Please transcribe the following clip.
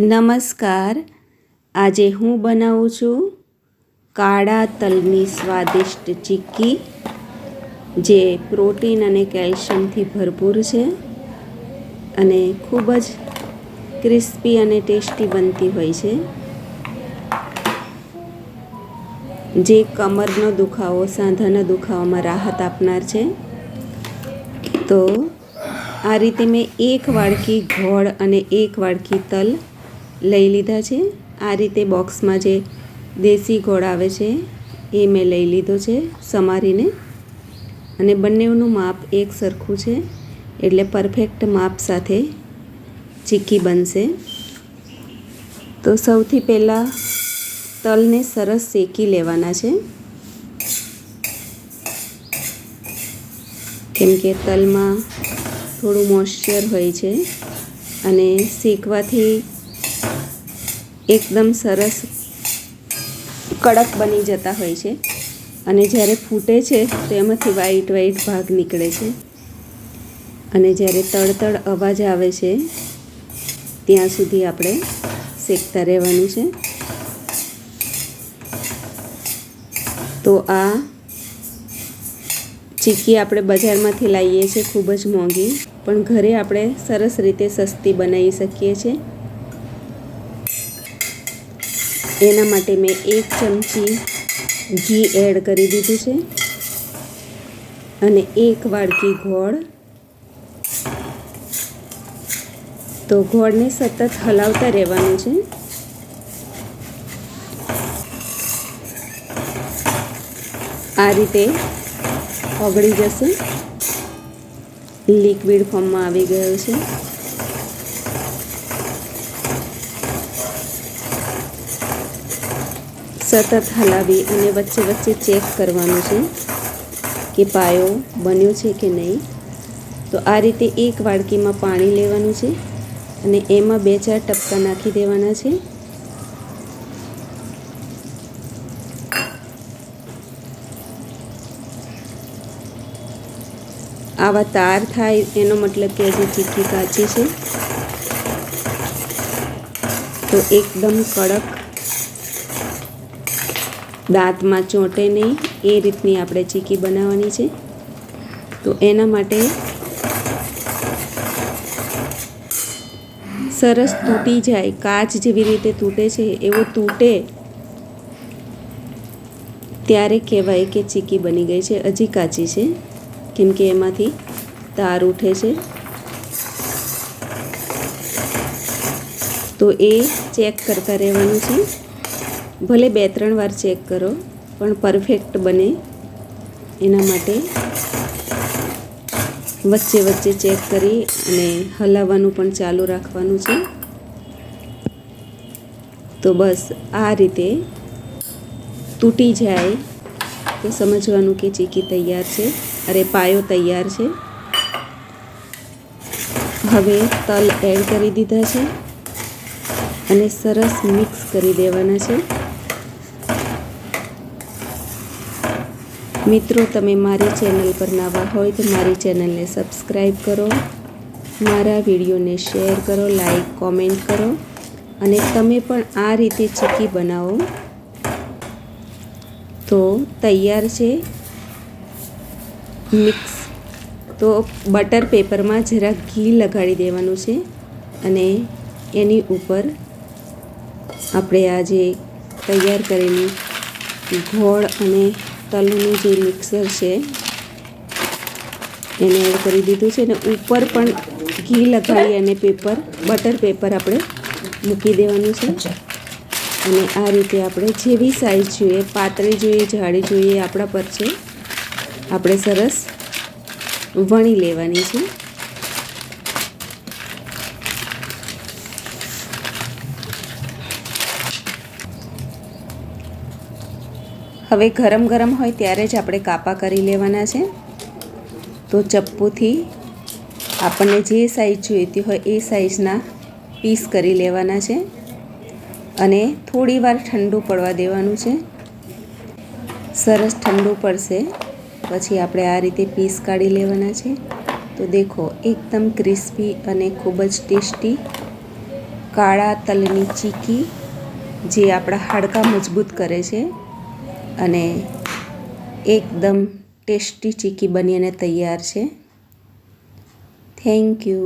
નમસ્કાર. આજે હું બનાવું છું કાળા તલની સ્વાદિષ્ટ ચીક્કી, જે પ્રોટીન અને કેલ્શિયમથી ભરપૂર છે અને ખૂબ જ ક્રિસ્પી અને ટેસ્ટી બનતી હોય છે. જે કમરનો દુખાવો, સાંધાના દુખાવામાં રાહત આપનાર છે. તો આ રીતે મેં એક વાડકી ઘોળ અને એક વાડકી તલ લઈ લીધા છે. આ રીતે બોક્સમાં જે દેશી ગોળ આવે છે, એ મેં લઈ લીધો છે સમારીને. અને બંનેનું માપ એક સરખું છે, એટલે પરફેક્ટ માપ સાથે ચીક્કી બનશે. તો સૌથી પહેલાં તલને સરસ શેકી લેવાના છે. કેમ કે તલમાં થોડું મોઇશ્ચર હોય છે અને શેકવાથી એકદમ સરસ કડક બની જતા હોય છે. અને જ્યારે ફૂટે છે, તો એમાંથી વાઈટ વાઈટ ભાગ નીકળે છે. અને જ્યારે તળતળ અવાજ આવે છે, ત્યાં સુધી આપણે શેકતા રહેવાનું છે. તો આ ચીકી આપણે બજારમાંથી લાવીએ છીએ ખૂબ જ મોંઘી, પણ ઘરે આપણે સરસ રીતે સસ્તી બનાવી શકીએ છીએ. એના માટે મેં એક ચમચી ઘી એડ કરી દીધું છે. અને એક વાડકી ગોળ. તો ગોળને સતત હલાવતા રહેવાનું છે. આ રીતે ઓગળી જશે. લિક્વિડ ફોર્મમાં આવી ગયો છે. સતત હલાવી અને વચ્ચે વચ્ચે ચેક કરવાનું છે કે પાયો બન્યો છે કે નહીં. તો આ રીતે એક વાડકીમાં પાણી લેવાનું છે અને એમાં બે ચાર ટપકા નાખી દેવાના છે. આવા તાર થાય એનો મતલબ કે હજી ચીક્કી કાચી છે. તો એકદમ કડક દાંતમાં ચોંટે નહીં, એ રીતની આપણે ચીકી બનાવવાની છે. તો એના માટે સરસ તૂટી જાય, કાચ જેવી રીતે તૂટે છે, એવો તૂટે ત્યારે કહેવાય કે ચીકી બની ગઈ છે, હજી કાચી છે. કેમ કે એમાંથી તાર ઉઠે છે. તો એ ચેક કરતા રહેવાનું છે. ભલે બે, ત્રણ વાર ચેક કરો, પણ પરફેક્ટ બને. એના માટે વચ્ચે વચ્ચે ચેક કરી અને હલાવવાનું પણ ચાલુ રાખવાનું છે. તો બસ આ રીતે તૂટી જાય તો સમજવાનું કે ચીકી તૈયાર છે. અરે, પાયો તૈયાર છે. હવે તલ એડ કરી દીધા છે અને સરસ મિક્સ કરી દેવાના છે. મિત્રો, તમે મારી ચેનલ પર નવા હોય તો મારી ચેનલને સબસ્ક્રાઈબ કરો, મારા વિડીયોને શેર કરો, લાઈક, કોમેન્ટ કરો અને તમે પણ આ રીતે ચીકી બનાવો. તો તૈયાર છે મિક્સ. તો બટર પેપરમાં જરા ઘી લગાડી દેવાનું છે અને એની ઉપર આપણે આ જે તૈયાર કરેલી ગોળ અને તલનું જે મિક્સર છે એને એડ કરી દીધું છે અને ઉપર પણ ઘી લગાવી અને પેપર બટર પેપર આપણે મૂકી દેવાનું છે. અને આ રીતે આપણે જેવી સાઈઝ જોઈએ પાતળી જોઈએ જાડી જોઈએ આપણા પર છે. આપણે સરસ વણી લેવાની છે. હવે ગરમ ગરમ હોય ત્યારે જ આપણે કાપા કરી લેવાના છે. તો ચપ્પુથી આપણને જે સાઈઝ જોઈતી હોય એ સાઈઝના પીસ કરી લેવાના છે. અને થોડી વાર ઠંડુ પડવા દેવાનું છે. સરસ ઠંડુ પડશે. પછી આપણે આ રીતે પીસ કાઢી લેવાના છે. તો દેખો, એકદમ ક્રિસ્પી અને ખૂબ જ ટેસ્ટી કાળા તલની ચીકી જે આપણા હાડકાં મજબૂત કરે છે. અને એકદમ ટેસ્ટી ચીકી બની અને તૈયાર છે. Thank you